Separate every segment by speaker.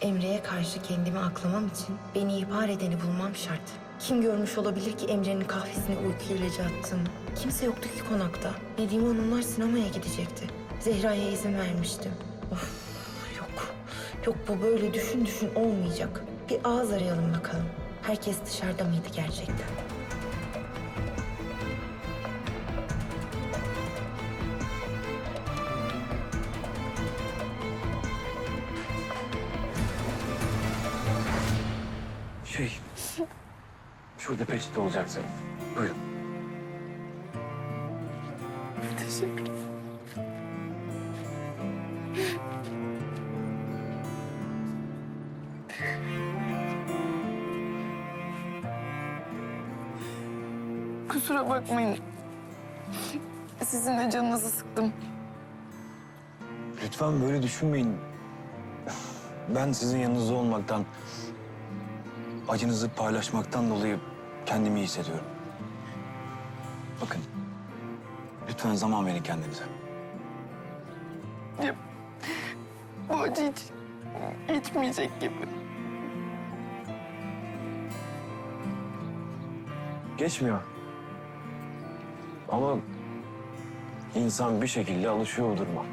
Speaker 1: Emre'ye karşı kendimi aklamam için beni ihbar edeni bulmam şart. Kim görmüş olabilir ki Emre'nin kahvesine uyku ilacı attığımı? Kimse yoktu ki konakta. Nedime Hanımlar sinemaya gidecekti. Zehra'ya izin vermiştim. Of yok. Yok bu böyle düşün düşün olmayacak. Bir ağız arayalım bakalım. Herkes dışarıda mıydı gerçekten?
Speaker 2: Şurada peçete olacaktı. Buyurun.
Speaker 3: Teşekkür Kusura bakmayın. Sizin de canınızı sıktım.
Speaker 2: Lütfen böyle düşünmeyin. Ben sizin yanınızda olmaktan, acınızı paylaşmaktan dolayı kendimi iyi hissediyorum. Bakın, lütfen zaman verin kendinize.
Speaker 3: Ya, bu acı hiç geçmeyecek gibi.
Speaker 2: Geçmiyor. Ama insan bir şekilde alışıyor o duruma.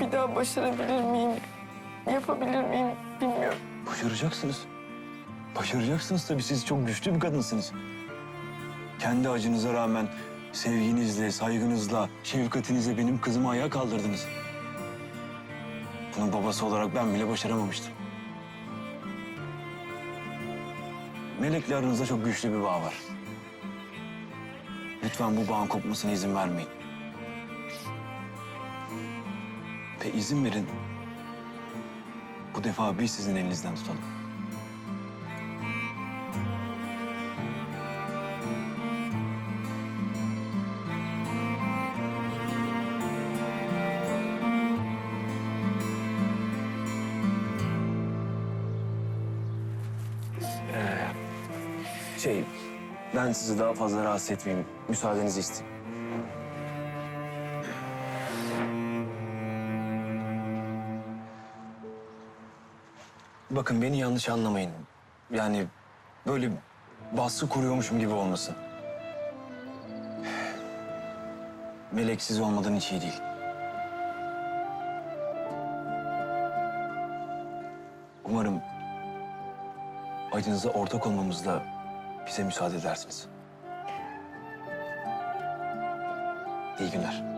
Speaker 3: Bir daha başarabilir miyim? Yapabilir miyim bilmiyorum.
Speaker 2: Başaracaksınız. Başaracaksınız tabii. Siz çok güçlü bir kadınsınız. Kendi acınıza rağmen sevginizle, saygınızla, şefkatinizle benim kızımı ayağa kaldırdınız. Bunun babası olarak ben bile başaramamıştım. Melek'le aranızda çok güçlü bir bağ var. Lütfen bu bağın kopmasına izin vermeyin. Ve izin verin. Bu defa biz sizin elinizden tutalım. Şey, ben sizi daha fazla rahatsız etmeyeyim. Müsaadenizi isteyeyim. Bakın beni yanlış anlamayın. Yani böyle baskı kuruyormuşum gibi olmasın. Melek siz olmadan hiç iyi değil. Umarım acınıza ortak olmamızla bize müsaade edersiniz. İyi günler.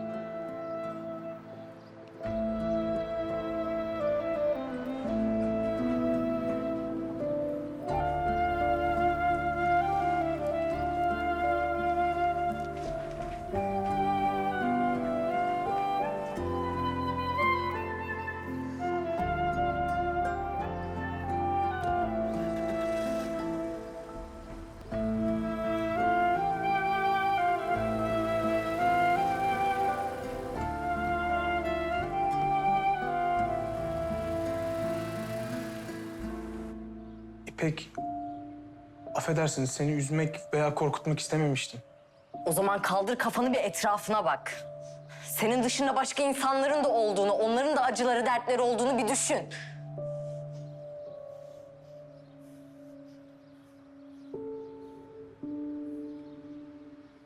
Speaker 4: İpek, affedersiniz seni üzmek veya korkutmak istememiştim.
Speaker 5: O zaman kaldır kafanı bir etrafına bak. Senin dışında başka insanların da olduğunu, onların da acıları, dertleri olduğunu bir düşün.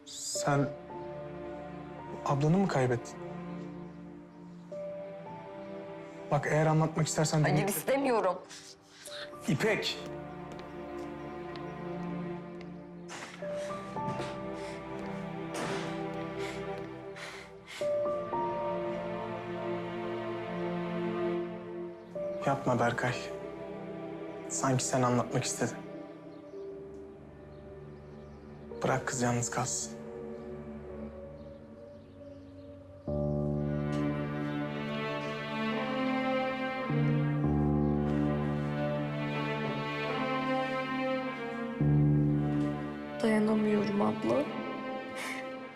Speaker 4: Sen ablanı mı kaybettin? Bak eğer anlatmak istersen
Speaker 5: Hayır
Speaker 4: dinle.
Speaker 5: istemiyorum.
Speaker 4: İpek. Yapma Berkay. Sanki sen anlatmak istedin. Bırak kız yalnız kalsın.
Speaker 6: Dayanamıyorum abla.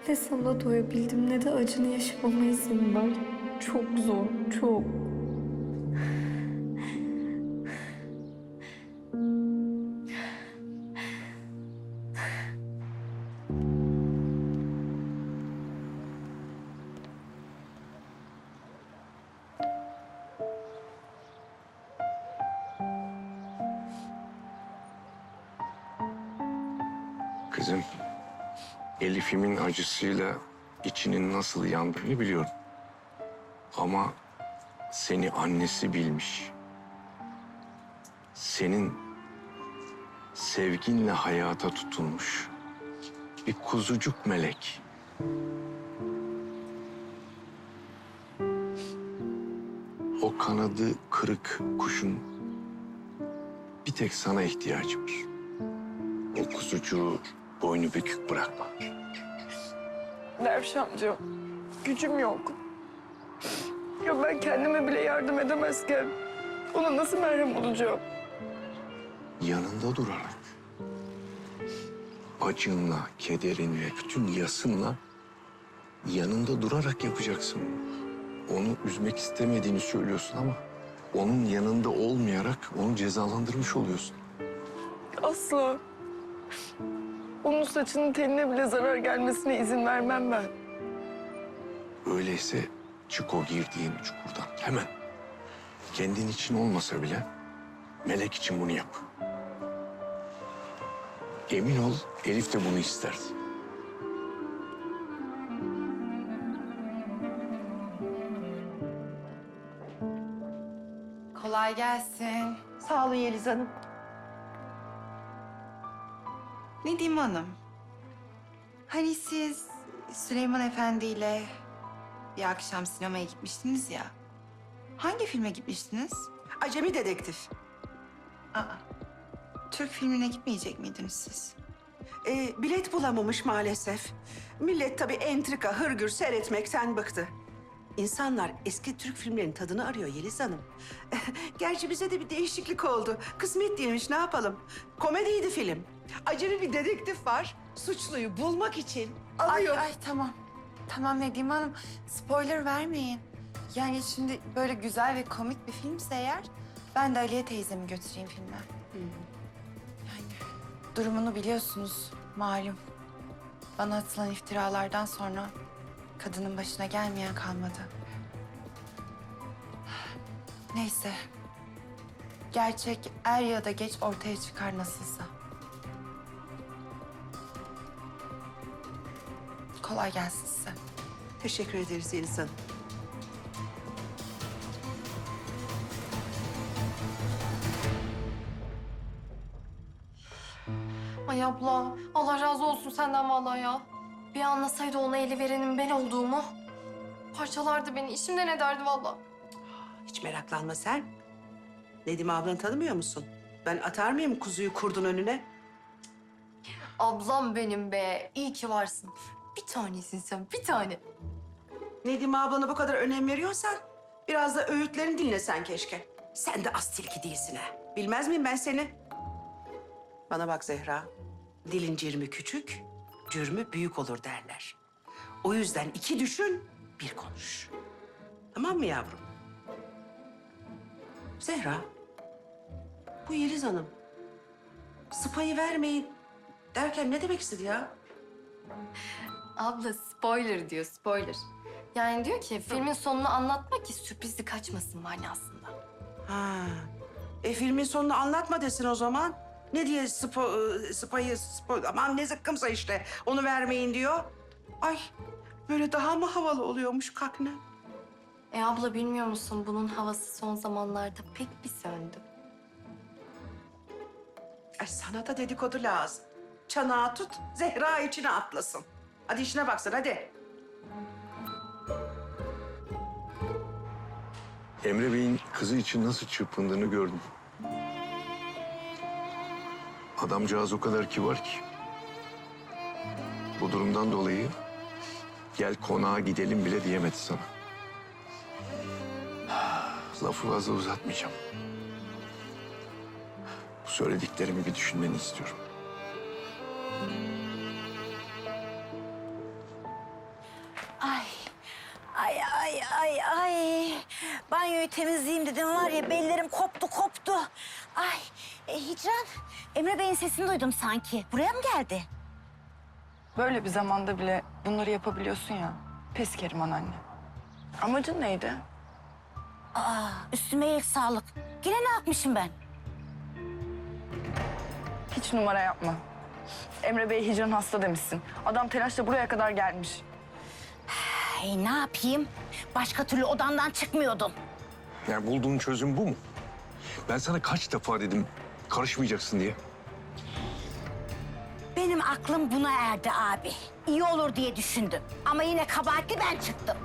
Speaker 6: Ne sana doyabildim ne de acını yaşamama izin ver. Çok zor, çok.
Speaker 7: Kızım, Elif'imin acısıyla içinin nasıl yandığını biliyorum. Ama seni annesi bilmiş. Senin sevginle hayata tutulmuş bir kuzucuk melek. O kanadı kırık kuşun bir tek sana ihtiyacı var. O kuzucuğu boynu bükük bırakma.
Speaker 3: Derviş amca, gücüm yok. Ya ben kendime bile yardım edemezken ona nasıl merhem olacağım?
Speaker 7: Yanında durarak, acınla, kederinle, bütün yasınla yanında durarak yapacaksın. Onu üzmek istemediğini söylüyorsun ama onun yanında olmayarak onu cezalandırmış oluyorsun.
Speaker 3: Asla. Onun saçının teline bile zarar gelmesine izin vermem ben.
Speaker 7: Öyleyse çık o girdiğin çukurdan hemen. Kendin için olmasa bile melek için bunu yap. Emin ol Elif de bunu isterdi.
Speaker 1: Kolay gelsin.
Speaker 8: Sağ olun Yeliz Hanım.
Speaker 1: Nedim Hanım. Hani siz Süleyman Efendi ile bir akşam sinemaya gitmiştiniz ya. Hangi filme gitmiştiniz?
Speaker 8: Acemi dedektif.
Speaker 1: Aa, Türk filmine gitmeyecek miydiniz siz?
Speaker 8: Ee, bilet bulamamış maalesef. Millet tabii entrika, hırgür seyretmekten bıktı. İnsanlar eski Türk filmlerinin tadını arıyor Yeliz Hanım. Gerçi bize de bir değişiklik oldu. Kısmet değilmiş ne yapalım. Komediydi film. Acemi bir dedektif var. Suçluyu bulmak için
Speaker 1: Ay,
Speaker 8: arıyor.
Speaker 1: ay tamam. Tamam Nedim Hanım. Spoiler vermeyin. Yani şimdi böyle güzel ve komik bir filmse eğer... ...ben de Aliye teyzemi götüreyim filme. Yani durumunu biliyorsunuz malum. Bana atılan iftiralardan sonra kadının başına gelmeyen kalmadı. Neyse. Gerçek er ya da geç ortaya çıkar nasılsa. Kolay gelsin size.
Speaker 8: Teşekkür ederiz Yeliz Hanım.
Speaker 9: Ay abla, Allah razı olsun senden vallahi ya. Bir anlasaydı ona eli verenin ben olduğumu. Parçalardı beni, işimden ederdi vallahi.
Speaker 8: Hiç meraklanma sen. Nedim ablanı tanımıyor musun? Ben atar mıyım kuzuyu kurdun önüne?
Speaker 9: Ablam benim be, iyi ki varsın. Bir tanesin sen, bir tane.
Speaker 8: Nedim ablana bu kadar önem veriyorsan biraz da öğütlerini dinlesen keşke. Sen de az tilki değilsin ha. Bilmez miyim ben seni? Bana bak Zehra. Dilin cirmi küçük, cürmü büyük olur derler. O yüzden iki düşün, bir konuş. Tamam mı yavrum? Zehra, bu Yeliz Hanım. Sıpayı vermeyin derken ne demek istedi ya?
Speaker 9: Abla spoiler diyor, spoiler. Yani diyor ki filmin sonunu anlatma ki sürprizi kaçmasın manasında.
Speaker 8: Ha. E filmin sonunu anlatma desin o zaman. Ne diye spo, e, spayı, spo, aman ne zıkkımsa işte onu vermeyin diyor. Ay böyle daha mı havalı oluyormuş kakne?
Speaker 9: E abla bilmiyor musun bunun havası son zamanlarda pek bir söndü.
Speaker 8: Ay sana da dedikodu lazım. Çanağı tut, Zehra içine atlasın. Hadi işine baksın hadi.
Speaker 7: Emre Bey'in kızı için nasıl çırpındığını gördüm. Adamcağız o kadar kibar ki. Bu durumdan dolayı gel konağa gidelim bile diyemedi sana. Lafı fazla uzatmayacağım. Bu söylediklerimi bir düşünmeni istiyorum.
Speaker 10: Ay, ay, ay, ay, ay. Banyoyu temizleyeyim dedim var ya bellerim koptu koptu. Ay, e, Hicran, Emre Bey'in sesini duydum sanki. Buraya mı geldi?
Speaker 3: Böyle bir zamanda bile bunları yapabiliyorsun ya. Pes Keriman anne. Amacın neydi?
Speaker 10: Aa, üstüme iyilik sağlık. Yine ne yapmışım ben?
Speaker 3: Hiç numara yapma. Emre Bey hicran hasta demişsin. Adam telaşla buraya kadar gelmiş.
Speaker 10: Hey, ne yapayım? Başka türlü odamdan çıkmıyordum.
Speaker 7: Yani bulduğun çözüm bu mu? Ben sana kaç defa dedim karışmayacaksın diye.
Speaker 10: Benim aklım buna erdi abi. İyi olur diye düşündüm. Ama yine kabahatli ben çıktım.